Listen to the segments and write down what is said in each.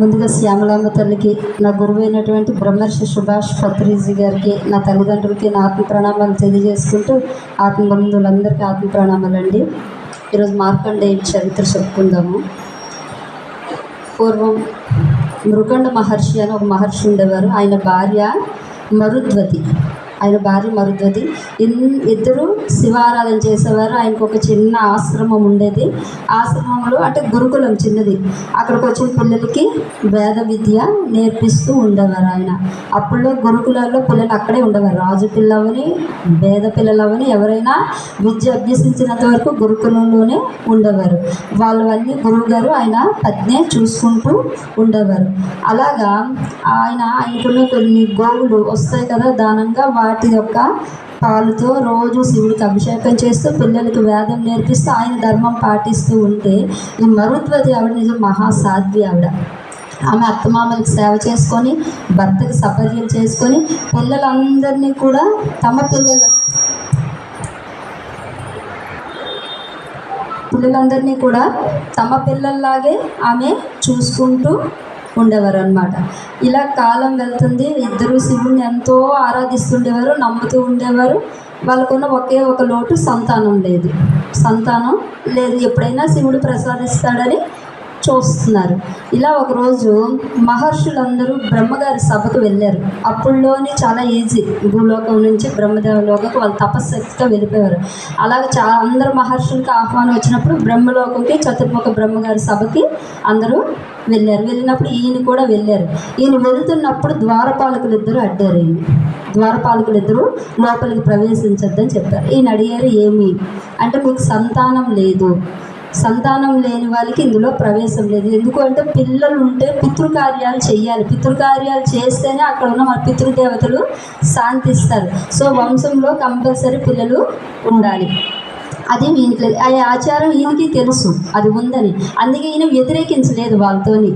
ముందుగా శ్యామలాంబ తల్లికి నా గురువు అయినటువంటి బ్రహ్మర్షి సుభాష్ పత్రిజీ గారికి నా తల్లిదండ్రులకి నా ఆత్మ ప్రణామాలు తెలియజేసుకుంటూ ఆత్మ బంధువులందరికీ ఆత్మ ప్రణామాలండి. ఈరోజు మార్కండేయ చరిత్ర చెప్పుకుందాము. పూర్వం మృగండ మహర్షి అని ఒక మహర్షి ఉండేవారు. ఆయన భార్య మరుద్వతి. ఆయన భార్య మరుద్వతి ఇన్ ఇద్దరు శివారాధన చేసేవారు. ఆయనకు ఒక చిన్న ఆశ్రమం ఉండేది. ఆశ్రమంలో అంటే గురుకులం చిన్నది. అక్కడికి వచ్చిన పిల్లలకి వేద విద్య నేర్పిస్తూ ఉండేవారు ఆయన. అప్పుల్లో గురుకులాల్లో పిల్లలు అక్కడే ఉండేవారు. రాజు పిల్లవని వేద పిల్లలవని ఎవరైనా విద్య అభ్యసించినంత వరకు గురుకులంలోనే ఉండేవారు. వాళ్ళవన్నీ గురువు గారు ఆయన పత్నే చూసుకుంటూ ఉండేవారు. అలాగా ఆయన ఆయనకున్న కొన్ని గోవులు వస్తాయి కదా దానంగా వాటి యొక్క పాలుతో రోజు శివుడికి అభిషేకం చేస్తూ పిల్లలకి వేదం నేర్పిస్తూ ఆయన ధర్మం పాటిస్తూ ఉంటే ఈ మరుద్వతి ఆవిడ నిజం మహాసాధ్వి ఆవిడ. ఆమె అత్తమామలకు సేవ చేసుకొని భర్తకి సపర్యలు చేసుకొని పిల్లలందరినీ కూడా తమ పిల్లల పిల్లలందరినీ కూడా తమ పిల్లల్లాగే ఆమె చూసుకుంటూ ఉండేవారు అనమాట ఇలా కాలం వెళ్తుంది. ఇద్దరు శివుణ్ణి ఎంతో ఆరాధిస్తుండేవారు నమ్ముతూ ఉండేవారు. వాళ్ళకున్న ఒకే ఒక లోటు సంతానం లేదు. సంతానం లేదు. ఎప్పుడైనా శివుడు ప్రసాదిస్తాడని చూస్తున్నారు ఇలా ఒకరోజు మహర్షులందరూ బ్రహ్మగారి సభకు వెళ్ళారు. అప్పుల్లోనే చాలా ఈజీ. భూలోకం నుంచి బ్రహ్మదేవలోకకు వాళ్ళు తపశక్తితో వెళ్ళిపోయారు. అలాగే చాలా అందరు మహర్షులకి ఆహ్వానం వచ్చినప్పుడు బ్రహ్మలోకంకి చతుర్ముఖ బ్రహ్మగారి సభకి అందరూ వెళ్ళారు. వెళ్ళినప్పుడు ఈయన కూడా వెళ్ళారు. ఈయన వెళ్తున్నప్పుడు ద్వారపాలకులు ఇద్దరు అడ్డారు ఈయన. ద్వారపాలకులు ఇద్దరు లోపలికి ప్రవేశించొద్దని చెప్పారు. ఈయన అడిగారు ఏమి? అంటే మీకు సంతానం లేదు. సంతానం లేని వాళ్ళకి ఇందులో ప్రవేశం లేదు. ఎందుకంటే పిల్లలు ఉంటే పితృకార్యాలు చేయాలి. పితృకార్యాలు చేస్తేనే అక్కడ ఉన్న మన పితృదేవతలు శాంతిస్తారు. సో వంశంలో కంపల్సరీ పిల్లలు ఉండాలి. అది ఈయనకి ఆ ఆచారం ఈయనకి తెలుసు. అది ఉందని. అందుకే ఈయన వ్యతిరేకించలేదు వాళ్ళతోని.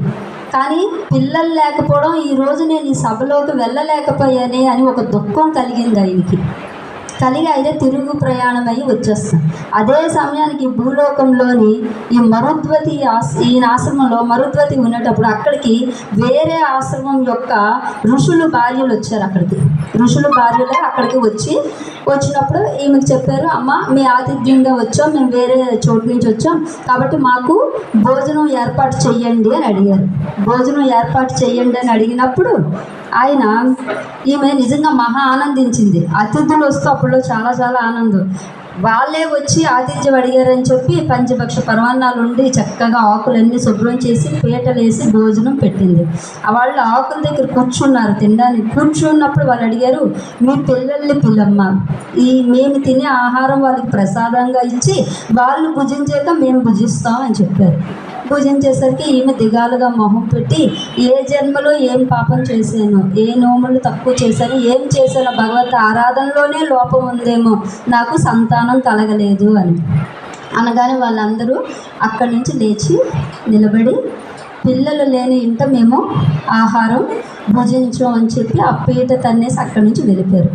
కానీ పిల్లలు లేకపోవడం ఈ రోజు నేను ఈ సభలోకి వెళ్ళలేకపోయానే అని ఒక దుఃఖం కలిగింది ఆయనకి. కలిగి అయితే తిరుగు ప్రయాణం అయ్యి వచ్చేస్తాం. అదే సమయానికి భూలోకంలోని ఈ మరుద్వతి ఈ ఆశ్రమంలో మరుద్వతి ఉన్నటప్పుడు అక్కడికి వేరే ఆశ్రమం యొక్క ఋషులు భార్యలు వచ్చారు అక్కడికి. ఋషులు భార్యలే అక్కడికి వచ్చి వచ్చినప్పుడు ఈమెకు చెప్పారు అమ్మ మీ ఆతిథ్యంగా వచ్చాం మేము వేరే చోటు నుంచి వచ్చాం కాబట్టి మాకు భోజనం ఏర్పాటు చేయండి అని అడిగారు. భోజనం ఏర్పాటు చేయండి అని అడిగినప్పుడు ఆయన ఈమె నిజంగా మహా ఆనందించింది. అతిథులు వస్తూ అప్పుడు చాలా చాలా ఆనందం. వాళ్ళే వచ్చి ఆతిథ్యం అడిగారని చెప్పి పంచభక్ష పరమాన్నాలు ఉండి చక్కగా ఆకులన్నీ శుభ్రం చేసి పీటలు వేసి భోజనం పెట్టింది. వాళ్ళు ఆకుల దగ్గర కూర్చున్నారు తినడానికి. కూర్చున్నప్పుడు వాళ్ళు అడిగారు మీ పిల్లల్ని పిల్లమ్మ ఈ మేము తినే ఆహారం వాళ్ళకి ప్రసాదంగా ఇచ్చి వాళ్ళు భుజించాక మేము భుజిస్తాం అని చెప్పారు. పూజించేసరికి ఈమె దిగాలుగా మొహం పెట్టి ఏ జన్మలో ఏం పాపం చేశాను? ఏ నోములు తక్కువ చేశాను? ఏం చేశాను? భగవత్ ఆరాధనలోనే లోపం ఉందేమో. నాకు సంతానం కలగలేదు అని. అనగానే వాళ్ళందరూ అక్కడి నుంచి లేచి నిలబడి పిల్లలు లేని ఇంట మేము ఆహారం భుజించం అని చెప్పి ఆ పీట తన్నేసి అక్కడి నుంచి వెళ్ళిపోయారు.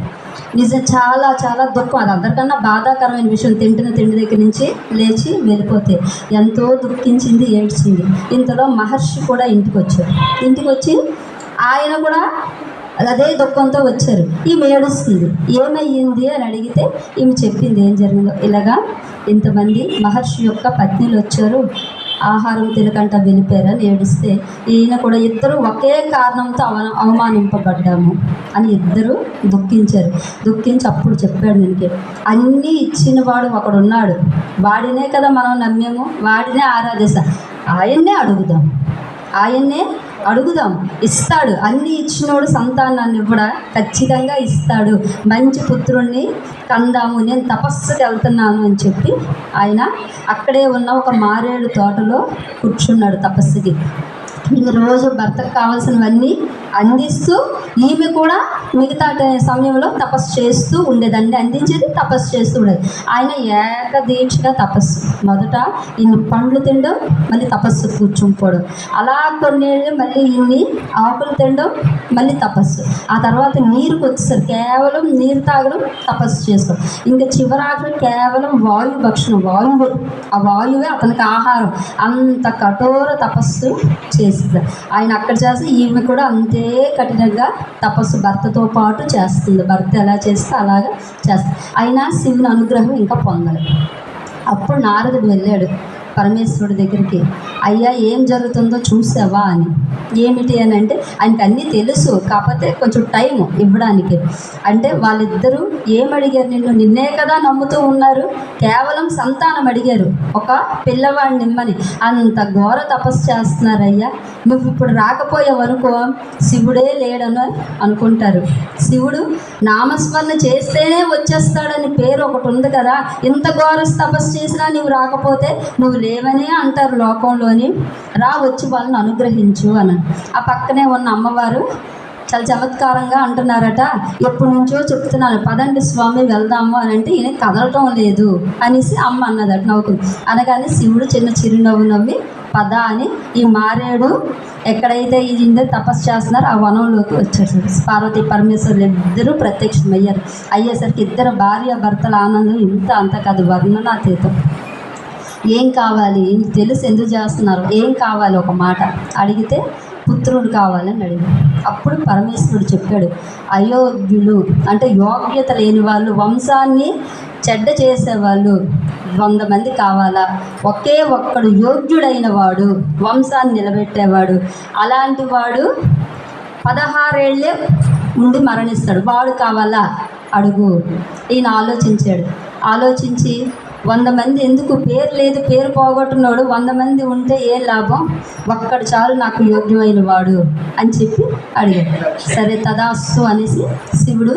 నిజం చాలా చాలా దుఃఖం. అది అందరికన్నా బాధాకరమైన విషయం. తింటున్న తిండి దగ్గర నుంచి లేచి వెళ్ళిపోతే ఎంతో దుఃఖించింది ఏడ్చింది. ఇంతలో మహర్షి కూడా ఇంటికి వచ్చారు. ఇంటికి వచ్చి ఆయన కూడా అదే దుఃఖంతో వచ్చారు. ఈమె ఏడుస్తుంది. ఏమయ్యింది అని అడిగితే ఈమె చెప్పింది ఏం జరిగిందో. ఇలాగా ఇంతమంది మహర్షి యొక్క పత్నిలు వచ్చారు. ఆహారం తినకంట వెళ్ళిపోయారని ఏడిస్తే ఈయన కూడా ఇద్దరు ఒకే కారణంతో అవ అవమానింపబడ్డాము అని ఇద్దరు దుఃఖించారు. దుఃఖించి అప్పుడు చెప్పాడు నేను అన్నీ ఇచ్చిన వాడు ఒకడున్నాడు. వాడినే కదా మనం నమ్మేము. వాడినే ఆరాధిస్తాం. ఆయన్నే అడుగుదాం. ఆయన్నే అడుగుదాం. ఇస్తాడు. అన్ని ఇచ్చినోడు సంతానాన్ని కూడా ఖచ్చితంగా ఇస్తాడు. మంచి పుత్రుణ్ణి కందాము. నేను తపస్సుకి వెళ్తున్నాను అని చెప్పి ఆయన అక్కడే ఉన్న ఒక మారేడు తోటలో కూర్చున్నాడు తపస్సుకి. ఈమె రోజు భర్తకు కావాల్సినవన్నీ అందిస్తూ ఈమె కూడా మిగతా సమయంలో తపస్సు చేస్తూ ఉండేదండి. అందించేది తపస్సు చేస్తూ ఉండేది. ఆయన ఏకదీక్షగా తపస్సు. మొదట ఈయన పండ్లు తినడం మళ్ళీ తపస్సు కూర్చుంపోవడం. అలా కొన్నేళ్ళు మళ్ళీ ఈయన్ని ఆకులు తినడం మళ్ళీ తపస్సు. ఆ తర్వాత నీరుకు వచ్చేసరికి కేవలం నీరు తాగడం తపస్సు చేసుకోవడం. ఇంకా చివరాఖరి కేవలం వాయు భక్షణం వాయువు. ఆ వాయువే అతనికి ఆహారం. అంత కఠోర తపస్సు చే చేస్తుంది ఆయన అక్కడ చేస్తే ఈమె కూడా అంతే కఠినంగా తపస్సు భర్తతో పాటు చేస్తుంది. భర్త ఎలా చేస్తే అలాగా చేస్తుంది. అయినా శివుని అనుగ్రహం ఇంకా పొందలేదు. అప్పుడు నారదుడు వెళ్ళాడు. పరమేశ్వరుడి దగ్గరికి అయ్యా ఏం జరుగుతుందో చూసావా? అని. ఏమిటి? అని అంటే ఆయనకి అన్నీ తెలుసు కాకపోతే కొంచెం టైం ఇవ్వడానికి. అంటే వాళ్ళిద్దరూ ఏం అడిగారు నిన్ను? నిన్నే కదా నమ్ముతూ ఉన్నారు. కేవలం సంతానం అడిగారు ఒక పిల్లవాడిని ఇమ్మని. అంత ఘోర తపస్సు చేస్తున్నారయ్యా. నువ్వు ఇప్పుడు రాకపోయావు అనుకో శివుడే లేడని అనుకుంటారు. శివుడు నామస్మరణ చేస్తేనే వచ్చేస్తాడని పేరు ఒకటి ఉంది కదా. ఇంత ఘోర తపస్సు చేసినా నువ్వు రాకపోతే నువ్వు దేవనే అంటారు లోకంలోని. రా వచ్చి వాళ్ళని అనుగ్రహించు అని. ఆ పక్కనే ఉన్న అమ్మవారు చాలా చమత్కారంగా అంటున్నారట. ఎప్పటి నుంచో చెప్తున్నాను పదండి స్వామి వెళ్దాము అని అంటే ఈయన కదలటం లేదు అనేసి అమ్మ అన్నదట నవ్వుకుంది అనగానే శివుడు చిన్న చిరునవ్వు నవ్వి పద అని ఈ మారేడు ఎక్కడైతే ఈ తపస్సు చేస్తున్నారో ఆ వనంలోకి వచ్చారు పార్వతీ పరమేశ్వరులు ఇద్దరు ప్రత్యక్షమయ్యారు. అయ్యేసరికి ఇద్దరు భార్య భర్తల ఆనందం ఇంత అంత కాదు వర్ణనాతీతం. ఏం కావాలి? నీకు తెలుసు ఎందుకు చేస్తున్నారు? ఏం కావాలి? ఒక మాట అడిగితే పుత్రుడు కావాలని అడిగాడు. అప్పుడు పరమేశ్వరుడు చెప్పాడు అయోగ్యులు అంటే యోగ్యత లేని వాళ్ళు వంశాన్ని చెడ్డ చేసేవాళ్ళు వంద మంది కావాలా? ఒకే ఒక్కడు యోగ్యుడైన వాడు వంశాన్ని నిలబెట్టేవాడు. అలాంటి వాడు పదహారేళ్ళే ఉండి మరణిస్తాడు. వాడు కావాలా? అడుగు. ఈయన ఆలోచించాడు. ఆలోచించి వంద మంది ఎందుకు? పేరు లేదు పేరు పోగొట్టున్నాడు. వంద మంది ఉంటే ఏం లాభం? ఒక్కడు చాలు నాకు యోగ్యమైన వాడు అని చెప్పి అడిగాడు. సరే తదాస్సు అనేసి శివుడు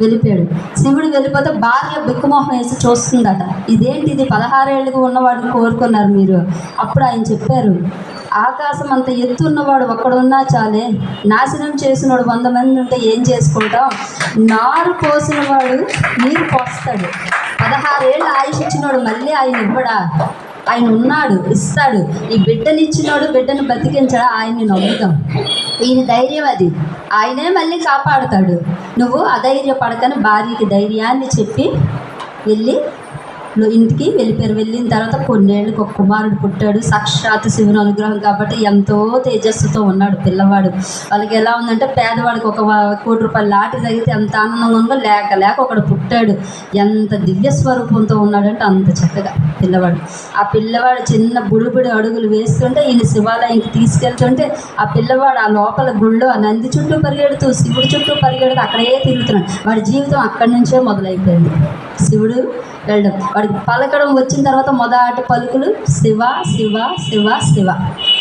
వెళ్ళిపోయాడు. శివుడు వెళ్ళిపోతే భార్య బిక్కుమోహం వేసి చూస్తుందట. ఇదేంటి ఇది పదహారేళ్ళకి ఉన్నవాడిని కోరుకున్నారు మీరు. అప్పుడు ఆయన చెప్పారు ఆకాశం అంత ఎత్తు ఉన్నవాడు ఒక్కడున్నా చాలే. నాశనం చేసినవాడు వంద మంది ఉంటే ఏం చేసుకుంటాం? నారు పోసిన వాడు నీరు పోస్తాడు. పదహారేళ్ళు ఆయుష్ ఇచ్చినోడు మళ్ళీ ఆయన ఇవ్వడా? ఆయన ఉన్నాడు ఇస్తాడు. ఈ బిడ్డనిచ్చినోడు బిడ్డను బతికించడా? ఆయన్ని నమ్ముతాం ఈయన ధైర్యం అది. ఆయనే మళ్ళీ కాపాడుతాడు. నువ్వు అధైర్యపడకని భార్యకి ధైర్యాన్ని చెప్పి వెళ్ళి ఇంటికి వెళ్ళిపోయారు. వెళ్ళిన తర్వాత కొన్నేళ్ళకి ఒక కుమారుడు పుట్టాడు. సాక్షాత్ శివుని అనుగ్రహం కాబట్టి ఎంతో తేజస్సుతో ఉన్నాడు పిల్లవాడు. వాళ్ళకి ఎలా ఉందంటే పేదవాడికి ఒక కోటి రూపాయల లాటి తగిలితే ఎంత ఆనందంగా ఉందో లేక లేక ఒకడు పుట్టాడు. ఎంత దివ్య స్వరూపంతో ఉన్నాడంటే అంత చక్కగా పిల్లవాడు. ఆ పిల్లవాడు చిన్న బుడిబుడి అడుగులు వేస్తుంటే ఈయన శివాలయంకి తీసుకెళ్తుంటే ఆ పిల్లవాడు ఆ లోపల గుళ్ళో ఆ నంది చుట్టూ పరిగెడుతూ శివుడి చుట్టూ పరిగెడుతూ అక్కడే తిరుగుతున్నాడు. వాడి జీవితం అక్కడి నుంచే మొదలైపోయింది. శివుడు వెళ్ళడం. వాడికి పలకడం వచ్చిన తర్వాత మొదటి పలుకులు శివ శివ శివ శివ.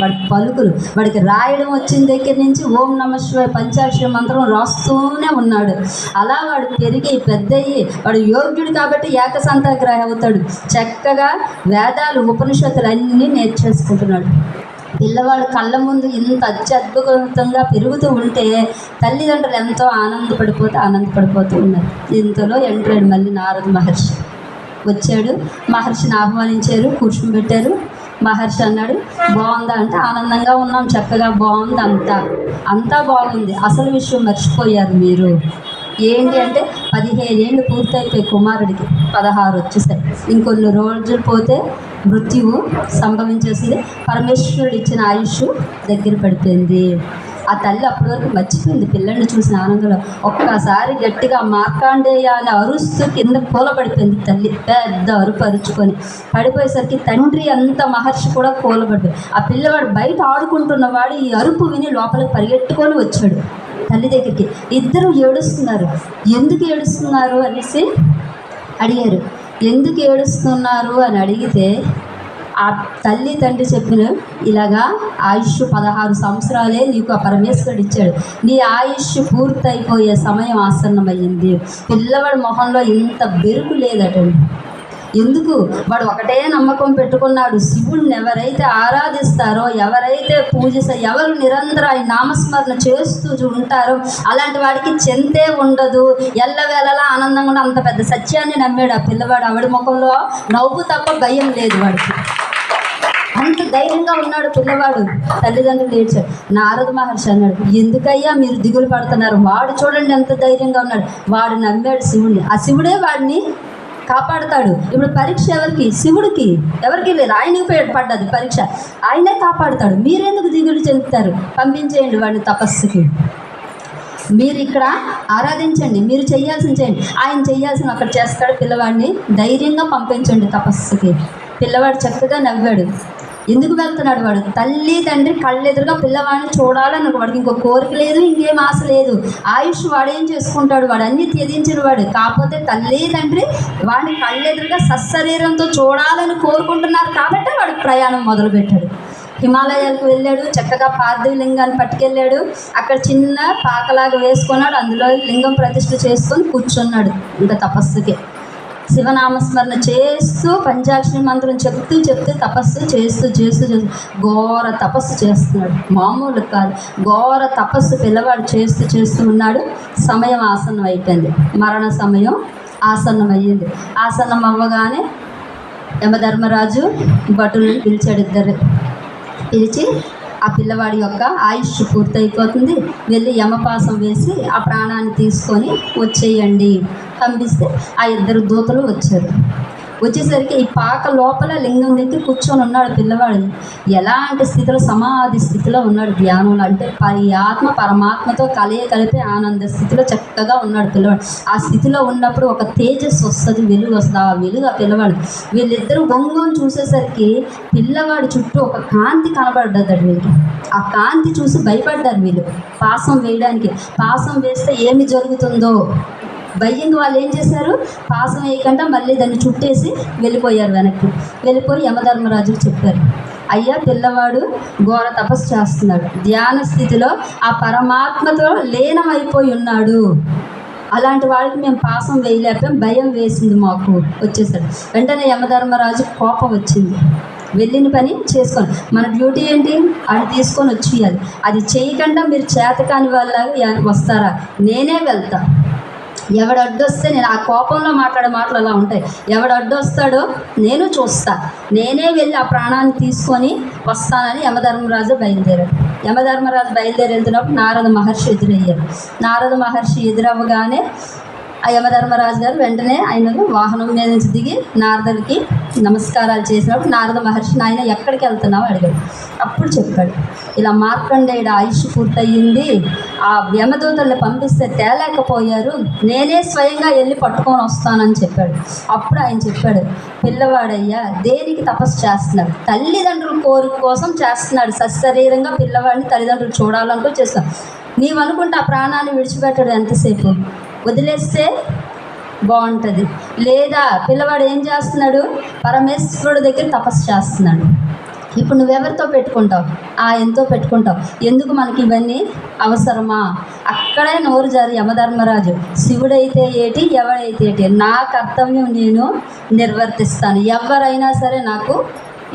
వాడి పలుకులు. వాడికి రాయడం వచ్చిన దగ్గర నుంచి ఓం నమ శివాయ పంచాక్షరి మంత్రం రాస్తూనే ఉన్నాడు. అలా వాడు పెరిగి పెద్దయ్యి వాడు యోగ్యుడు కాబట్టి ఏకసంతాగ్రహి అవుతాడు. చక్కగా వేదాలు ఉపనిషత్తులు అన్నీ నేర్చేసుకుంటున్నాడు. పిల్లవాడు కళ్ళ ముందు ఇంత అత్యద్భుతంగా పెరుగుతూ ఉంటే తల్లిదండ్రులు ఎంతో ఆనందపడిపోతే ఆనందపడిపోతూ ఉన్నారు. ఇంతలో ఎంట్రాడు మళ్ళీ నారద మహర్షి. వచ్చాడు. మహర్షిని ఆహ్వానించారు కూర్చుని పెట్టారు. మహర్షి అన్నాడు బాగుందా? అంటే ఆనందంగా ఉన్నాం చక్కగా బాగుంది అంతా. అంతా బాగుంది. అసలు విషయం మర్చిపోయారు మీరు. ఏంటి అంటే పదిహేను ఏళ్ళు పూర్తయిపోయి కుమారుడికి పదహారు వచ్చేసాయి. ఇంకొన్ని రోజులు పోతే మృత్యువు సంభవించేసింది. పరమేశ్వరుడు ఇచ్చిన ఆయుష్ దగ్గర పడిపోయింది. ఆ తల్లి అప్పటి వరకు మర్చిపోయింది. పిల్లల్ని చూసిన ఆనందంలో ఒక్కసారి గట్టిగా మార్కాండేయ అని అరుస్తూ కింద కూలబడిపోయింది తల్లి. పెద్ద అరుపు అరుచుకొని పడిపోయేసరికి తండ్రి అంత మహర్షి కూడా కూలబడిపోయి ఆ పిల్లవాడు బయట ఆడుకుంటున్నవాడు ఈ అరుపు విని లోపలికి పరిగెట్టుకొని వచ్చాడు. తల్లి దగ్గరికి ఇద్దరు ఏడుస్తున్నారు. ఎందుకు ఏడుస్తున్నారు అనేసి అడిగారు. ఎందుకు ఏడుస్తున్నారు అని అడిగితే ఆ తల్లి తండ్రి చెప్పిన ఇలాగా ఆయుష్ పదహారు సంవత్సరాలే నీకు ఆ పరమేశ్వరుడు ఇచ్చాడు. నీ ఆయుష్ పూర్తయిపోయే సమయం ఆసన్నమయ్యింది. పిల్లవాడి మొహంలో ఇంత బెరుకు లేదటండి ఎందుకు? వాడు ఒకటే నమ్మకం పెట్టుకున్నాడు. శివుణ్ణి ఎవరైతే ఆరాధిస్తారో ఎవరైతే పూజిస్తా ఎవరు నిరంతరం ఆయన నామస్మరణ చేస్తూ ఉంటారో అలాంటి వాడికి చెంతే ఉండదు. ఎల్లవేళలా ఆనందంగా అంత పెద్ద సత్యాన్ని నమ్మాడు ఆ పిల్లవాడు. ఆవిడ ముఖంలో నవ్వు తప్ప భయం లేదు వాడికి. అంత ధైర్యంగా ఉన్నాడు పిల్లవాడు. తల్లిదండ్రులు ఏడ్చాడు నారద మహర్షి అన్నాడు ఎందుకయ్యా మీరు దిగులు పడుతున్నారు? వాడు చూడండి ఎంత ధైర్యంగా ఉన్నాడు. వాడు నమ్మాడు శివుడిని ఆ శివుడే వాడిని కాపాడుతాడు. ఇప్పుడు పరీక్ష ఎవరికి? శివుడికి. ఎవరికి లేదు. ఆయనకి పే- పడ్డది పరీక్ష. ఆయనే కాపాడుతాడు. మీరెందుకు దిగులు చెందుతారు? పంపించేయండి వాడిని తపస్సుకి. మీరు ఇక్కడ ఆరాధించండి. మీరు చేయాల్సిన చేయండి. ఆయన చేయాల్సిన అక్కడ చేస్తాడు పిల్లవాడిని. ధైర్యంగా పంపించండి తపస్సుకి. పిల్లవాడు చక్కగా నవ్వాడు. ఎందుకు వెళ్తున్నాడు వాడు? తల్లి తండ్రి కళ్ళెదురుగా పిల్లవాడిని చూడాలని వాడికి ఇంకో కోరిక లేదు ఇంకేం ఆశ లేదు. ఆయుష్ వాడేం చేసుకుంటాడు? వాడు అన్ని త్యజించిన వాడు. కాకపోతే తల్లి తండ్రి వాడిని కళ్ళెదురుగా సశరీరంతో చూడాలని కోరుకుంటున్నారు కాబట్టి వాడు ప్రయాణం మొదలుపెట్టాడు. హిమాలయాలకు వెళ్ళాడు చక్కగా పార్థివ లింగాన్ని పట్టుకెళ్ళాడు. అక్కడ చిన్న పాకలాగా వేసుకున్నాడు. అందులో లింగం ప్రతిష్ఠ చేసుకొని కూర్చున్నాడు ఇంకా తపస్సుకి. శివనామస్మరణ చేస్తూ పంచాక్షరి మంత్రం చెప్తూ చెప్తూ తపస్సు చేస్తూ చేస్తూ చేస్తూ ఘోర తపస్సు చేస్తున్నాడు. మామూలు కాదు. ఘోర తపస్సు పిల్లవాడు చేస్తూ చేస్తూ ఉన్నాడు. సమయం ఆసన్నం అయిపోయింది. మరణ సమయం ఆసన్నం అయ్యింది. ఆసన్నం అవ్వగానే యమధర్మరాజు భటులను పిలిచాడు ఇద్దరు పిలిచి ఆ పిల్లవాడి యొక్క ఆయుష్ పూర్తయిపోతుంది. వెళ్ళి యమపాసం వేసి ఆ ప్రాణాన్ని తీసుకొని వచ్చేయండి. పంపిస్తే ఆ ఇద్దరు దూతలు వచ్చారు. వచ్చేసరికి ఈ పాక లోపల లింగం దగ్గర కూర్చొని ఉన్నాడు పిల్లవాడు ఎలాంటి స్థితిలో సమాధి స్థితిలో ఉన్నాడు ధ్యానంలో అంటే ఈ ఆత్మ పరమాత్మతో కలియ కలిపి ఆనంద స్థితిలో చక్కగా ఉన్నాడు పిల్లవాడు. ఆ స్థితిలో ఉన్నప్పుడు ఒక తేజస్సు వస్తుంది వెలుగు వస్తుంది. ఆ వెలుగు ఆ పిల్లవాడు. వీళ్ళిద్దరూ ఒంగోని చూసేసరికి పిల్లవాడి చుట్టూ ఒక కాంతి కనబడ్డది వీళ్ళకి. ఆ కాంతి చూసి భయపడ్డారు వీళ్ళు. పాసం వేయడానికి. పాసం వేస్తే ఏమి జరుగుతుందో? భయంగా వాళ్ళు ఏం చేశారు? పాసం వేయకుండా మళ్ళీ దాన్ని చుట్టేసి వెళ్ళిపోయారు వెనక్కి. వెళ్ళిపోయి యమధర్మరాజుకు చెప్పారు. అయ్యా పిల్లవాడు ఘోర తపస్సు చేస్తున్నాడు. ధ్యాన స్థితిలో ఆ పరమాత్మతో లీనమైపోయి ఉన్నాడు. అలాంటి వాడికి మేము పాసం వేయలేకపోయాం భయం వేసింది మాకు వచ్చేసాడు వెంటనే యమధర్మరాజు కోపం వచ్చింది. వెళ్ళిన పని చేసుకోండి. మన డ్యూటీ ఏంటి? అది తీసుకొని వచ్చేయాలి. అది చేయకుండా మీరు చేతకాని వాళ్ళ వస్తారా? నేనే వెళ్తా. ఎవడు అడ్డొస్తే నేను ఆ కోపంలో మాట్లాడే మాటలు అలా ఉంటాయి. ఎవడు అడ్డొస్తాడో నేను చూస్తా. నేనే వెళ్ళి ఆ ప్రాణాన్ని తీసుకొని వస్తానని యమధర్మరాజు బయలుదేరాడు. యమధర్మరాజు బయలుదేరి వెళ్తున్నప్పుడు నారద మహర్షి ఎదురయ్యారు నారద మహర్షి ఎదురవ్వగానే ఆ యమధర్మరాజు గారు వెంటనే ఆయన వాహనం మీద నుంచి దిగి నారదలకి నమస్కారాలు చేసినప్పుడు నారద మహర్షి నాయన ఎక్కడికి వెళ్తున్నావు? అడిగాడు. అప్పుడు చెప్పాడు ఇలా మార్కండేయుడు ఆయుష్ పూర్తయింది. ఆ యమదూతల్ని పంపిస్తే తేలేకపోయారు. నేనే స్వయంగా వెళ్ళి పట్టుకొని వస్తానని చెప్పాడు. అప్పుడు ఆయన చెప్పాడు పిల్లవాడయ్యా దేనికి తపస్సు చేస్తున్నాడు తల్లిదండ్రుల కోరిక కోసం చేస్తున్నాడు. సశరీరంగా పిల్లవాడిని తల్లిదండ్రులు చూడాలనుకో చేస్తాం నీవనుకుంటే ఆ ప్రాణాన్ని విడిచిపెట్టాడు ఎంతసేపు? వదిలేస్తే బాగుంటుంది. లేదా పిల్లవాడు ఏం చేస్తున్నాడు? పరమేశ్వరుడు దగ్గర తపస్సు చేస్తున్నాడు. ఇప్పుడు నువ్వెవరితో పెట్టుకుంటావు? ఆ ఎంతో పెట్టుకుంటావు. ఎందుకు మనకి ఇవన్నీ అవసరమా? అక్కడే నోరు జారి యమధర్మరాజు శివుడైతే ఏటి ఎవడైతే ఏటి? నా కర్తవ్యం నేను నిర్వర్తిస్తాను. ఎవరైనా సరే నాకు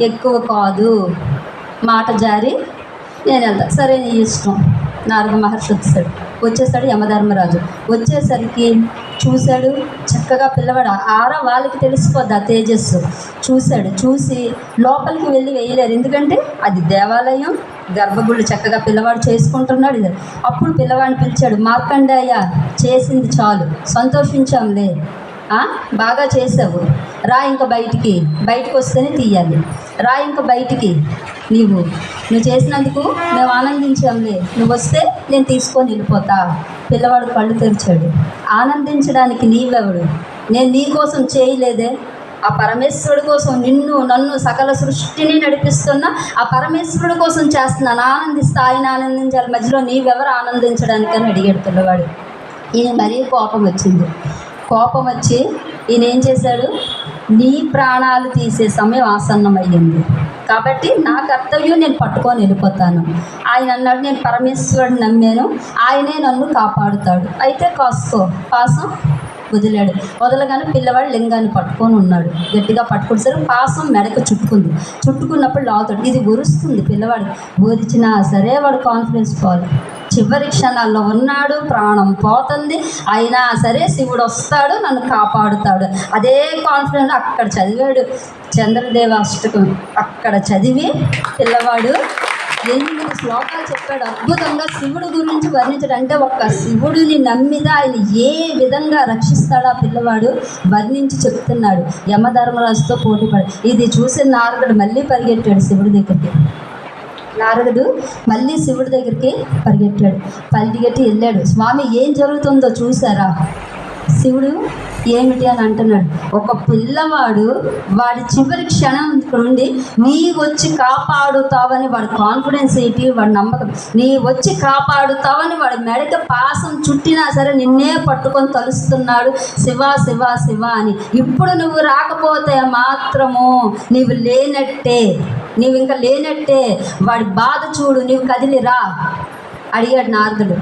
ఎక్కువ కాదు. మాట జారి నేను వెళ్తా. సరే నీ ఇష్టం. నారద మహర్షి వచ్చేసాడు. వచ్చేసాడు యమధర్మరాజు. వచ్చేసరికి చూశాడు చక్కగా పిల్లవాడు. ఆరా వాళ్ళకి తెలిసిపోద్ది ఆ తేజస్సు. చూశాడు. చూసి లోపలికి వెళ్ళి వేయలేరు. ఎందుకంటే అది దేవాలయం గర్భగుళ్ళు చక్కగా పిల్లవాడు చేసుకుంటున్నాడు. ఇది అప్పుడు పిల్లవాడిని పిలిచాడు మార్కండయ్య చేసింది చాలు. సంతోషించాంలే. బాగా చేసావు. రా ఇంకా బయటికి. బయటకు వస్తేనే తీయాలి. రా ఇంకా బయటికి. నీవు. నువ్వు చేసినందుకు మేము ఆనందించాంలే. నువ్వు వస్తే నేను తీసుకొని వెళ్ళిపోతా. పిల్లవాడు కళ్ళు తెరిచాడు. ఆనందించడానికి నీవెవడు? నేను నీ కోసం చేయలేదే. ఆ పరమేశ్వరుడు కోసం నిన్ను నన్ను సకల సృష్టిని నడిపిస్తున్న ఆ పరమేశ్వరుడు కోసం చేస్తున్నాను ఆనందిస్తా. ఆయన ఆనందించాలి. మధ్యలో నీవెవరు ఆనందించడానికని అడిగాడు పిల్లవాడు. ఈయన మరీ కోపం వచ్చింది. కోపం వచ్చి ఈయన ఏం చేశాడు? నీ ప్రాణాలు తీసే సమయం ఆసన్నమయ్యింది కాబట్టి నా కర్తవ్యం నేను పట్టుకొని వెళ్ళిపోతాను. ఆయన అన్నాడు నేను పరమేశ్వరుడు నమ్మాను. ఆయనే నన్ను కాపాడుతాడు. అయితే కాసుకో పాసం వదిలాడు. వదలగానే పిల్లవాడు లింగాన్ని పట్టుకొని ఉన్నాడు. గట్టిగా పట్టుకుని సరే పాసం మెడకు చుట్టుకుంది. చుట్టుకున్నప్పుడు లాగుతాడు ఇది ఉరుస్తుంది పిల్లవాడు ఊరిచినా సరే వాడు కాన్ఫిడెన్స్ పోవాలి. చివరి క్షణాల్లో ఉన్నాడు ప్రాణం పోతుంది. అయినా సరే శివుడు వస్తాడు నన్ను కాపాడుతాడు. అదే కాన్ఫిడెంట్ అక్కడ చదివాడు. చంద్రదేవ అష్టకం అక్కడ చదివి పిల్లవాడు ఎనిమిది శ్లోకాలు చెప్పాడు. అద్భుతంగా శివుడు గురించి వర్ణించడం అంటే ఒక్క శివుడిని నమ్మిదా ఆయన ఏ విధంగా రక్షిస్తాడో ఆ పిల్లవాడు వర్ణించి చెప్తున్నాడు. యమధర్మరాజుతో పోటీ పడి ఇది చూసి నారదుడు మళ్ళీ పరిగెట్టాడు శివుడి దగ్గరికి. నారదుడు మళ్ళీ శివుడి దగ్గరికి పరిగెట్టాడు. పరిగెట్టి వెళ్ళాడు. స్వామి ఏం జరుగుతుందో చూసారా శివుడు ఏమిటి అని అంటున్నాడు. ఒక పిల్లవాడు వాడి చివరి క్షణం నుండి నీ వచ్చి కాపాడుతావని వాడి కాన్ఫిడెన్స్ ఏంటి? వాడి నమ్మకం. నీ వచ్చి కాపాడుతావని వాడి మెడకి పాసం చుట్టినా సరే నిన్నే పట్టుకొని తలుస్తున్నాడు. శివ శివ శివ అని. ఇప్పుడు నువ్వు రాకపోతే మాత్రము నీవు లేనట్టే. నీవు ఇంకా లేనట్టే వాడి బాధ చూడు నీవు కదిలిరా. అడిగాడు నారదుడు.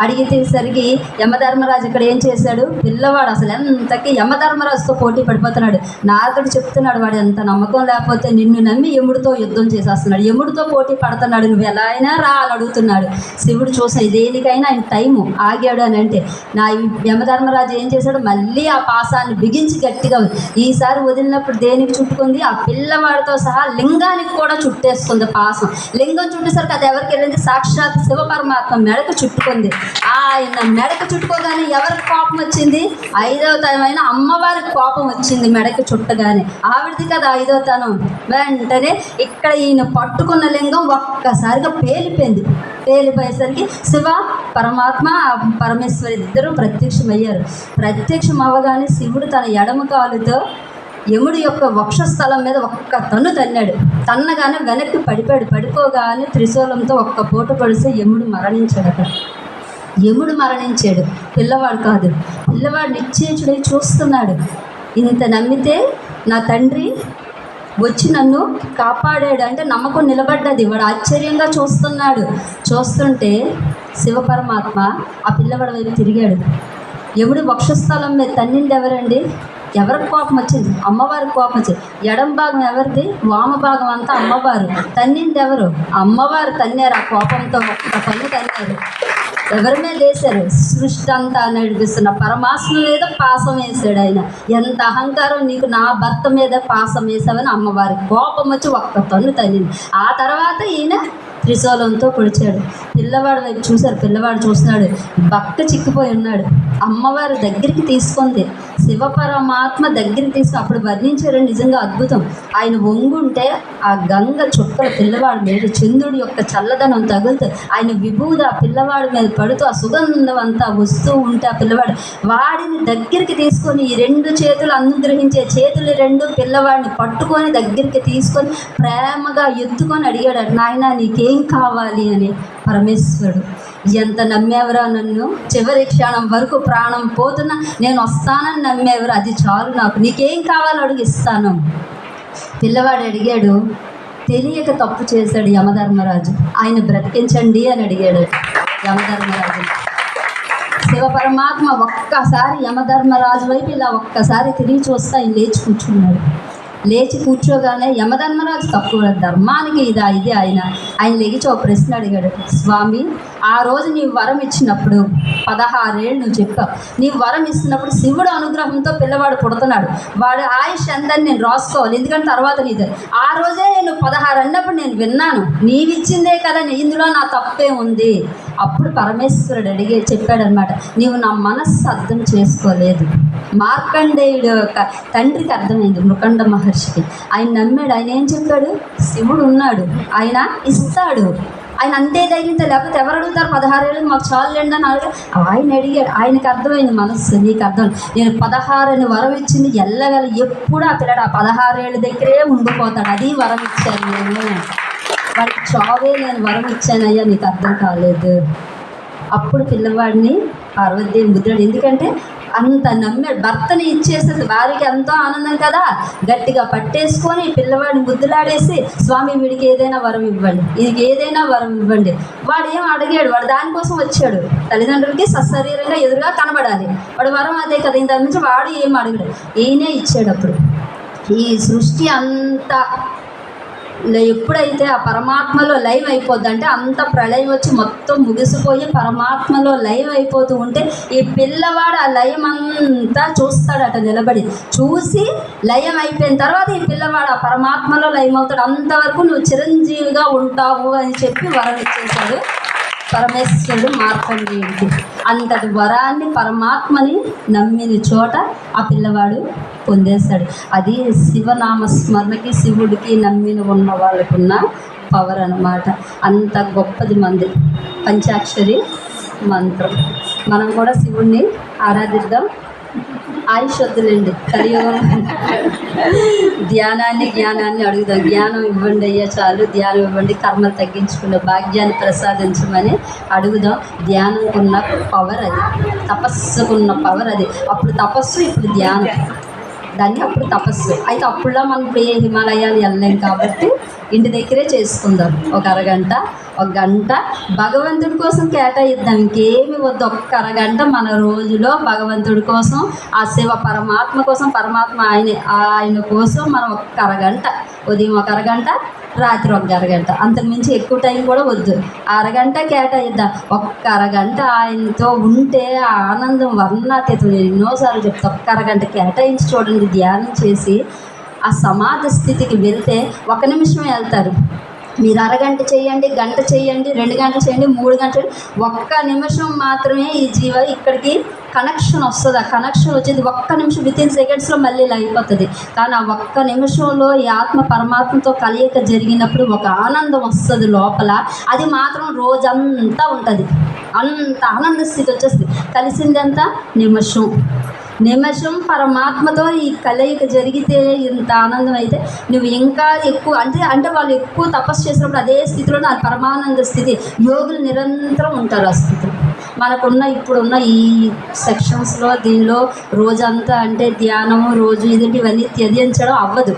అడిగేసరికి యమధర్మరాజు ఇక్కడ ఏం చేశాడు? పిల్లవాడు అసలు ఎంతకి యమధర్మరాజుతో పోటీ పడిపోతున్నాడు. నారదుడు చెప్తున్నాడు వాడు ఎంత నమ్మకం లేకపోతే నిన్ను నమ్మి యముడితో యుద్ధం చేసేస్తున్నాడు. యముడితో పోటీ పడుతున్నాడు నువ్వు ఎలా అయినా రా అని అడుగుతున్నాడు. శివుడు చూసాయి దేనికైనా ఆయన టైము ఆగాడు అని అంటే నా యమధర్మరాజు ఏం చేశాడు? మళ్ళీ ఆ పాసాన్ని బిగించి గట్టిగా ఉంది. ఈసారి వదిలినప్పుడు దేనికి చుట్టుకుంది? ఆ పిల్లవాడితో సహా లింగానికి కూడా చుట్టేసుకుంది పాసం. లింగం చుట్టేసరికి అది ఎవరికి వెళ్ళింది? సాక్షాత్ శివ పరమాత్మ మెడకు చుట్టుకుంది. ఆయన మెడకు చుట్టుకోగానే ఎవరికి కోపం వచ్చింది? ఐదవ తనమైన అమ్మవారికి కోపం వచ్చింది మెడకు చుట్టగానే. ఆవిడది కదా ఐదవ తనం. వెంటనే ఇక్కడ ఈయన పట్టుకున్న లింగం ఒక్కసారిగా పేలిపోయింది. పేలిపోయేసరికి శివ పరమాత్మ పరమేశ్వరి ఇద్దరు ప్రత్యక్షమయ్యారు. ప్రత్యక్షం అవ్వగానే శివుడు తన ఎడమ కాలుతో యముడి యొక్క వక్షస్థలం మీద ఒక్క తన్ను తన్నాడు. తన్నగానే వెనక్కి పడిపాడు పడిపోగానే త్రిశూలంతో ఒక్క పూట పడితే యముడు మరణించాడు అక్కడ యముడు మరణించాడు. పిల్లవాడు కాదు. పిల్లవాడు నిశ్చయించుడై చూస్తున్నాడు. ఇంత నమ్మితే నా తండ్రి వచ్చి నన్ను కాపాడాడు అంటే నమ్మకం నిలబడ్డది. వాడు ఆశ్చర్యంగా చూస్తున్నాడు. చూస్తుంటే శివపరమాత్మ ఆ పిల్లవాడి వైపు తిరిగాడు. యముడు వక్షస్థలం మీద తన్నింది ఎవరండి? ఎవరికి కోపం వచ్చింది? అమ్మవారికి కోపం వచ్చింది. ఎడం భాగం ఎవరిది? వామ భాగం అంతా అమ్మవారు. తన్నింది ఎవరు? అమ్మవారు తన్నారు. ఆ కోపంతో ఒక్క పన్ను తన్నారు. ఎవరి మీద వేశారు? సృష్టి అంతా నడిపిస్తున్న పరమాత్మ మీద పాసం వేసాడు ఆయన. ఎంత అహంకారం నీకు నా భర్త మీద పాసం వేసావని అమ్మవారి కోపం వచ్చి ఒక్క తన్ను తల్లింది ఆ తర్వాత ఈయన త్రిశూలంతో పొడిచాడు. పిల్లవాడు వైపు చూశారు. పిల్లవాడు చూస్తున్నాడు. బక్క చిక్కిపోయి ఉన్నాడు. అమ్మవారి దగ్గరికి తీసుకుంది. శివపరమాత్మ దగ్గరికి తీసుకుని అప్పుడు వర్ణించారు నిజంగా అద్భుతం. ఆయన వంగుంటే ఆ గంగ చుక్కల పిల్లవాడి మీద చంద్రుడి యొక్క చల్లదనం తగులుతూ ఆయన విభూది ఆ పిల్లవాడి మీద పడుతూ ఆ సుగంధం అంతా వస్తూ ఉంటే ఆ పిల్లవాడు వాడిని దగ్గరికి తీసుకొని ఈ రెండు చేతులు అనుగ్రహించే చేతులు రెండు పిల్లవాడిని పట్టుకొని దగ్గరికి తీసుకొని ప్రేమగా ఎత్తుకొని అడిగాడు. నాయన నీకే కావాలి అని పరమేశ్వరుడు. ఎంత నమ్మేవరా నన్ను? చివరి క్షణం వరకు ప్రాణం పోతున్నా నేను వస్తానని నమ్మేవరా? అది చాలు నాకు. నీకేం కావాలో అడుగు ఇస్తాను. పిల్లవాడు అడిగాడు తెలియక తప్పు చేశాడు యమధర్మరాజు. ఆయన బ్రతికించండి అని అడిగాడు యమధర్మరాజు. శివ పరమాత్మ ఒక్కసారి యమధర్మరాజు వైపు ఇలా ఒక్కసారి తిరిగి చూస్తే ఆయన లేచి కూర్చున్నాడు. లేచి కూర్చోగానే యమధర్మరాజు తక్కువ ధర్మానికి ఇదా ఇది ఆయన. ఆయన లెగిచి ఒక ప్రశ్న అడిగాడు. స్వామి ఆ రోజు నీ వరం ఇచ్చినప్పుడు పదహారేళ్ళు నువ్వు చెప్పావు. నీ వరం ఇస్తున్నప్పుడు శివుడు అనుగ్రహంతో పిల్లవాడు పుడుతున్నాడు. వాడు ఆయుష్ ఎంతని నేను రాసుకోవాలి. ఎందుకంటే తర్వాత నీది. ఆ రోజే నేను పదహారు అన్నప్పుడు నేను విన్నాను. నీవిచ్చిందే కదా ఇందులో నా తప్పే ఉంది. అప్పుడు పరమేశ్వరుడు అడిగే చెప్పాడనమాట నీవు నా మనస్సు అర్థం చేసుకోలేదు. మార్కండేయుడు యొక్క తండ్రికి అర్థమైంది మృకండ మహర్షికి. ఆయన నమ్మాడు ఆయన ఏం చెప్పాడు? శివుడు ఉన్నాడు ఆయన ఇస్తాడు. ఆయన అంతే ధైర్యంతో లేకపోతే ఎవరు అడుగుతారు? పదహారేళ్ళకి మాకు చాలు లేండి అని అడిగా ఆయన అడిగాడు ఆయనకి అర్థమైంది మనస్సు నీకు అర్థం. నేను పదహారని వరం ఇచ్చింది ఎల్లగల ఎప్పుడు ఆ పిల్లడు ఆ పదహారేళ్ళ దగ్గరే ఉండిపోతాడు అది వరం ఇచ్చాను నేను వాడికి చావే నేను వరం ఇచ్చానయ్యా నీకు అర్థం కాలేదు. అప్పుడు పిల్లవాడిని పార్వతీదేవి ముద్రాడు ఎందుకంటే అంత నమ్మాడు భర్తని ఇచ్చేసేది వారికి ఎంతో ఆనందం కదా. గట్టిగా పట్టేసుకొని పిల్లవాడిని ముద్దులాడేసి స్వామి వీడికి ఏదైనా వరం ఇవ్వండి. ఇది ఏదైనా వరం ఇవ్వండి. వాడు ఏం అడిగాడు? వాడు దానికోసం వచ్చాడు. తల్లిదండ్రులకి సశరీరంగా ఎదురుగా కనబడాలి. వాడు వరం అదే కదా. ఇంత నుంచి వాడు ఏం అడిగాడు. ఈయనే ఇచ్చాడు అప్పుడు. ఈ సృష్టి అంతా ఎప్పుడైతే ఆ పరమాత్మలో లైవ్ అయిపోద్ది అంటే అంత ప్రళయం వచ్చి మొత్తం ముగిసిపోయి పరమాత్మలో లైవ్ అయిపోతూ ఉంటే ఈ పిల్లవాడు ఆ లయం అంతా చూస్తాడట నిలబడి. చూసి లయం అయిపోయిన తర్వాత ఈ పిల్లవాడు ఆ పరమాత్మలో లయం అవుతాడు అంతవరకు నువ్వు చిరంజీవిగా ఉంటావు అని చెప్పి వరం ఇచ్చేశాడు. పరమేశ్వరుడు మార్కండేయుడికి అంతటి వరాన్ని పరమాత్మని నమ్మిన చోట ఆ పిల్లవాడు పొందేశాడు. అది శివనామ స్మరణకి శివుడికి నమ్మిన ఉన్న వాళ్ళకున్న పవర్ అన్నమాట. అంత గొప్పది మంది. పంచాక్షరి మంత్రం. మనం కూడా శివుణ్ణి ఆరాధిద్దాం. ఆయుష్ వద్దులేండి. కలియుగం. ధ్యానాన్ని జ్ఞానాన్ని అడుగుదాం. జ్ఞానం ఇవ్వండి అయ్యా చాలు. ధ్యానం ఇవ్వండి. కర్మలు తగ్గించుకునే భాగ్యాన్ని ప్రసాదించమని అడుగుదాం. ధ్యానంకున్న పవర్ అది. తపస్సుకున్న పవర్ అది. అప్పుడు తపస్సు ఇప్పుడు ధ్యానం. దాన్ని అప్పుడు తపస్సు. అయితే అప్పుడులా మనం ఇప్పుడు ఏ హిమాలయాలు వెళ్ళలేం కాబట్టి ఇంటి దగ్గరే చేసుకుందాం. ఒక అరగంట ఒక గంట. భగవంతుడి కోసం కేటాయిద్దాం. ఇంకేమి వద్దు. ఒక్క అరగంట మన రోజులో భగవంతుడి కోసం ఆ శివ పరమాత్మ కోసం పరమాత్మ ఆయన ఆయన కోసం మనం ఒక్క అరగంట ఉదయం ఒక అరగంట రాత్రి ఒక అరగంట. అంతకుమించి ఎక్కువ టైం కూడా వద్దు. ఆ అరగంట కేటాయిద్దాం. ఒక్క అరగంట ఆయనతో ఉంటే ఆ ఆనందం వర్ణాతీతం. నేను ఎన్నోసార్లు చెప్తా. ఒక్క అరగంట కేటాయించి చూడండి ధ్యానం చేసి ఆ సమాధి స్థితికి వెళ్తే ఒక నిమిషమే వెళ్తారు. మీరు అరగంట చేయండి గంట చేయండి రెండు గంటలు చేయండి మూడు గంటలు ఒక్క నిమిషం మాత్రమే ఈ జీవ ఇక్కడికి కనెక్షన్ వస్తుంది. ఆ కనెక్షన్ వచ్చింది. ఒక్క నిమిషం విత్ ఇన్ సెకండ్స్లో మళ్ళీ ఇలా అయిపోతుంది. కానీ ఆ ఒక్క నిమిషంలో ఈ ఆత్మ పరమాత్మతో కలయిక జరిగినప్పుడు ఒక ఆనందం వస్తుంది లోపల. అది మాత్రం రోజంతా ఉంటుంది. అంత ఆనంద స్థితి వచ్చేస్తుంది. కలిసిందంతా నిమిషం. నిమిషం పరమాత్మతో ఈ కలయిక జరిగితే ఇంత ఆనందం అయితే నువ్వు ఇంకా ఎక్కువ అంటే అంటే వాళ్ళు ఎక్కువ తపస్సు చేసినప్పుడు అదే స్థితిలో నా పరమానంద స్థితి. యోగులు నిరంతరం ఉంటారు ఆ స్థితిలో. మనకున్న ఇప్పుడున్న ఈ సెక్షన్స్లో దీనిలో రోజంతా అంటే ధ్యానము రోజు ఇదంటే ఇవన్నీ త్యజించడం అవ్వదు.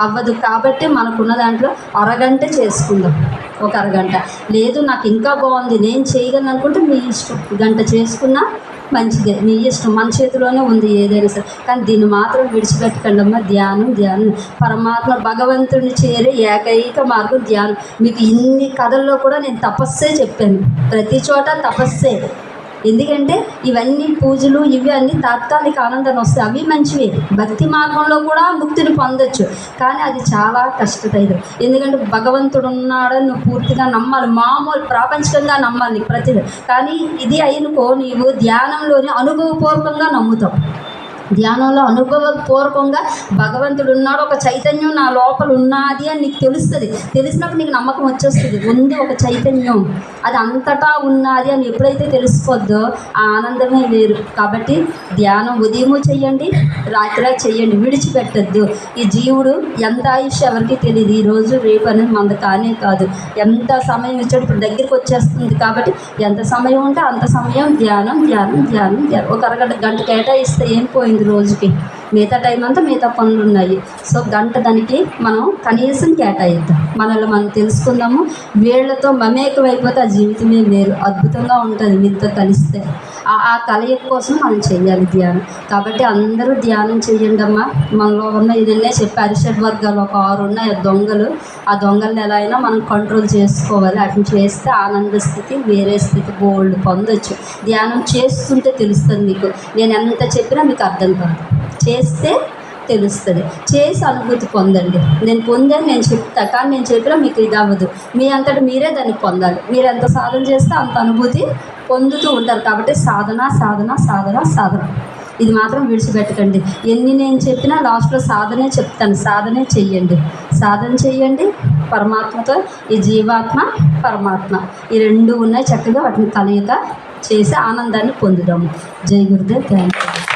అవ్వదు. కాబట్టి మనకున్న దాంట్లో అరగంట చేసుకుందాం. ఒక అరగంట. లేదు నాకు ఇంకా బాగుంది. నేను చేయగలను అనుకుంటే మీ ఇష్టం. గంట చేసుకున్నా మంచిదే. మీ ఇష్టం. మన చేతిలోనే ఉంది ఏదైనా సరే. కానీ దీన్ని మాత్రం విడిచిపెట్టకండి అమ్మా. ధ్యానం ధ్యానం. పరమాత్మ భగవంతుని చేరే ఏకైక మార్గం ధ్యానం. మీకు ఇన్ని కథల్లో కూడా నేను తపస్సే చెప్పాను. ప్రతి చోట తపస్సే. ఎందుకంటే ఇవన్నీ పూజలు ఇవి అన్నీ తాత్కాలిక ఆనందాన్ని వస్తాయి. అవి మంచివి. భక్తి మార్గంలో కూడా ముక్తిని పొందొచ్చు. కానీ అది చాలా కష్టతైదు. ఎందుకంటే భగవంతుడు ఉన్నాడని నువ్వు పూర్తిగా నమ్మాలి. మామూలు ప్రాపంచికంగా నమ్మాలి ప్రతిదీ. కానీ ఇది అయినకో నీవు ధ్యానంలోనే అనుభవపూర్వకంగా నమ్ముతావు. ధ్యానంలో అనుభవపూర్వకంగా భగవంతుడు ఉన్నాడు ఒక చైతన్యం నా లోపల ఉన్నది అని నీకు తెలుస్తుంది. తెలిసినప్పుడు నీకు నమ్మకం వచ్చేస్తుంది. ఉంది ఒక చైతన్యం. అది అంతటా ఉన్నది అని ఎప్పుడైతే తెలిసిపోద్దో ఆ ఆనందమే వేరు. కాబట్టి ధ్యానం ఉదయము చేయండి రాత్రి చేయండి. విడిచిపెట్టద్దు. ఈ జీవుడు ఎంత ఆయుష్ ఎవరికి తెలియదు ఈ రోజు రేపు అనేది మంద కానే కాదు. ఎంత సమయం ఇచ్చాడు ఇప్పుడు దగ్గరికి వచ్చేస్తుంది కాబట్టి ఎంత సమయం ఉంటే అంత సమయం ధ్యానం ధ్యానం ధ్యానం ధ్యానం. ఒక అరగంట గంట కేటాయిస్తే ఏం పోయింది? రోజుకి. మిగతా టైం అంతా మిగతా పనులు ఉన్నాయి. సో గంట దానికి మనం కనీసం కేటాయిద్దాం. మనల్ని మనం తెలుసుకుందాము. వీళ్ళతో మమేకం అయిపోతే ఆ జీవితమే వేరు. అద్భుతంగా ఉంటుంది. వీళ్ళతో కలిస్తే. ఆ కలయిక కోసం మనం చేయాలి ధ్యానం. కాబట్టి అందరూ ధ్యానం చేయండి అమ్మా మనలో ఉన్న ఇదన్నే చెప్పి అరిషడ్ వర్గాలు ఒక ఆరు ఉన్నాయి ఆ దొంగలు. ఆ దొంగల్ని ఎలా అయినా మనం కంట్రోల్ చేసుకోవాలి. అట్లా చేస్తే ఆనంద స్థితి వేరే స్థితి గోల్డ్ పొందొచ్చు. ధ్యానం చేస్తుంటే తెలుస్తుంది మీకు నేను ఎంత చెప్పినా మీకు అర్థం కాదు. చేస్తే తెలుస్తుంది. చేసి అనుభూతి పొందండి. నేను పొందాను నేను చెప్తా. కానీ నేను చెప్పినా మీకు ఇది అవ్వదు. మీ అంతటి మీరే దాన్ని పొందాలి. మీరు ఎంత సాధన చేస్తే అంత అనుభూతి పొందుతూ ఉంటారు. కాబట్టి సాధన సాధన సాధన సాధన. ఇది మాత్రం విడిచిపెట్టకండి. ఎన్ని నేను చెప్పినా లాస్ట్లో సాధనే చెప్తాను. సాధనే చెయ్యండి. సాధన చెయ్యండి. పరమాత్మతో ఈ జీవాత్మ పరమాత్మ. ఈ రెండు ఉన్నాయి. చక్కగా వాటిని కలయిక చేసి ఆనందాన్ని పొందుదాము. జై గురుదేవ్. Thank you.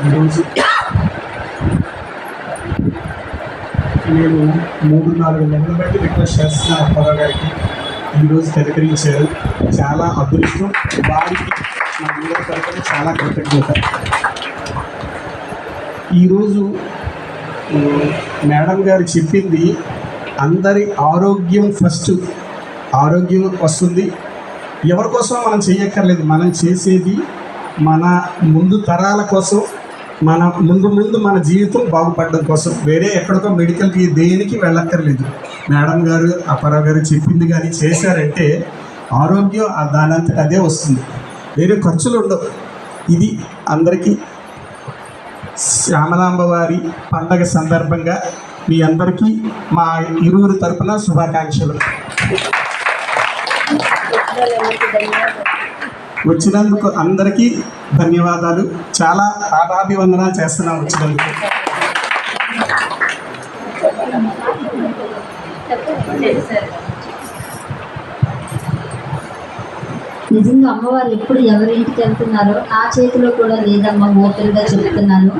ఈరోజు నేను మూడు నాలుగు నెలల బట్టి రిక్వెస్ట్ చేస్తున్నాను అప్పారావు గారికి ఈరోజు తిలకరించారు చాలా అదృష్టం. వారికి నా మీద తరపున చాలా కృతజ్ఞత ఈరోజు మేడం గారు చెప్పింది అందరి ఆరోగ్యం ఫస్ట్ ఆరోగ్యం వస్తుంది. ఎవరి కోసం మనం చేయక్కర్లేదు. మనం చేసేది మన ముందు తరాల కోసం మన ముందు ముందు మన జీవితం బాగుపడడం కోసం. వేరే ఎక్కడికో మెడికల్కి దేనికి వెళ్ళక్కర్లేదు. మేడం గారు అప్పారావు గారు చెప్పింది కానీ చేశారంటే ఆరోగ్యం ఆ దానంతట అదే వస్తుంది. వేరే ఖర్చులు ఉండవు ఇది అందరికీ శ్యామలాంబ వారి పండగ సందర్భంగా మీ అందరికీ మా ఇరువురు తరపున శుభాకాంక్షలు వచ్చినందుకు అందరికీ ధన్యవాదాలు చాలా ఆదాభివందన చేస్తున్నాం వచ్చినందుకు నిజంగా అమ్మవారు ఎప్పుడు ఎవరి ఇంటికి వెళ్తున్నారో నా చేతిలో కూడా లేదమ్మా ఓపెన్గా చెప్తున్నాను.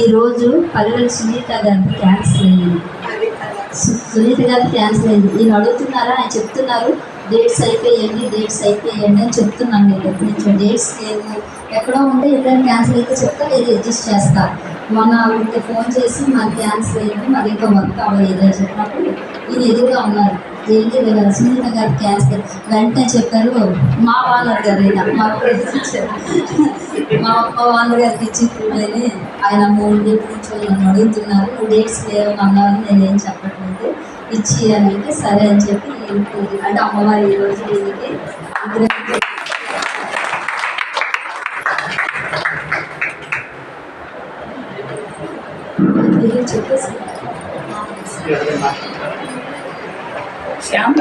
ఈ రోజు పల్లెల సునీత గారికి క్యాన్సిల్ అయ్యింది సునీత గారికి క్యాన్సిల్ అయింది. నేను అడుగుతున్నారా? ఆయన చెప్తున్నారు డేట్స్ అయిపోయండి డేట్స్ అయిపోయండి అని చెప్తున్నాను నేను కొంచెం డేట్స్ లేవు. ఎక్కడో ఉంటే ఎప్పుడైనా క్యాన్సిల్ అయితే చెప్తా లేదు అడ్జస్ట్ చేస్తా. మొన్న ఆవిడకి ఫోన్ చేసి మాకు క్యాన్సిల్ అయ్యింది మాది ఇంకా వర్క్ అవ్వలేదు అని చెప్పినప్పుడు ఈయన ఎదురుగా ఉన్నారు. ఏంటి లేదా సునీత గారికి క్యాన్సర్ వెంటనే చెప్పారు మా వాళ్ళ గారు అయినా మాకు మా అమ్మ వాళ్ళ గారికి ఇచ్చి అని ఆయన మూడు డేట్ నుంచి నన్ను అడుగుతున్నారు. నువ్వు డేట్స్ లేవు అన్నావని నేను ఏం చెప్పట్లేదు. ఇచ్చి అని అంటే సరే అని చెప్పి అంటే అమ్మవారి ఈ రోజు దీనికి Down.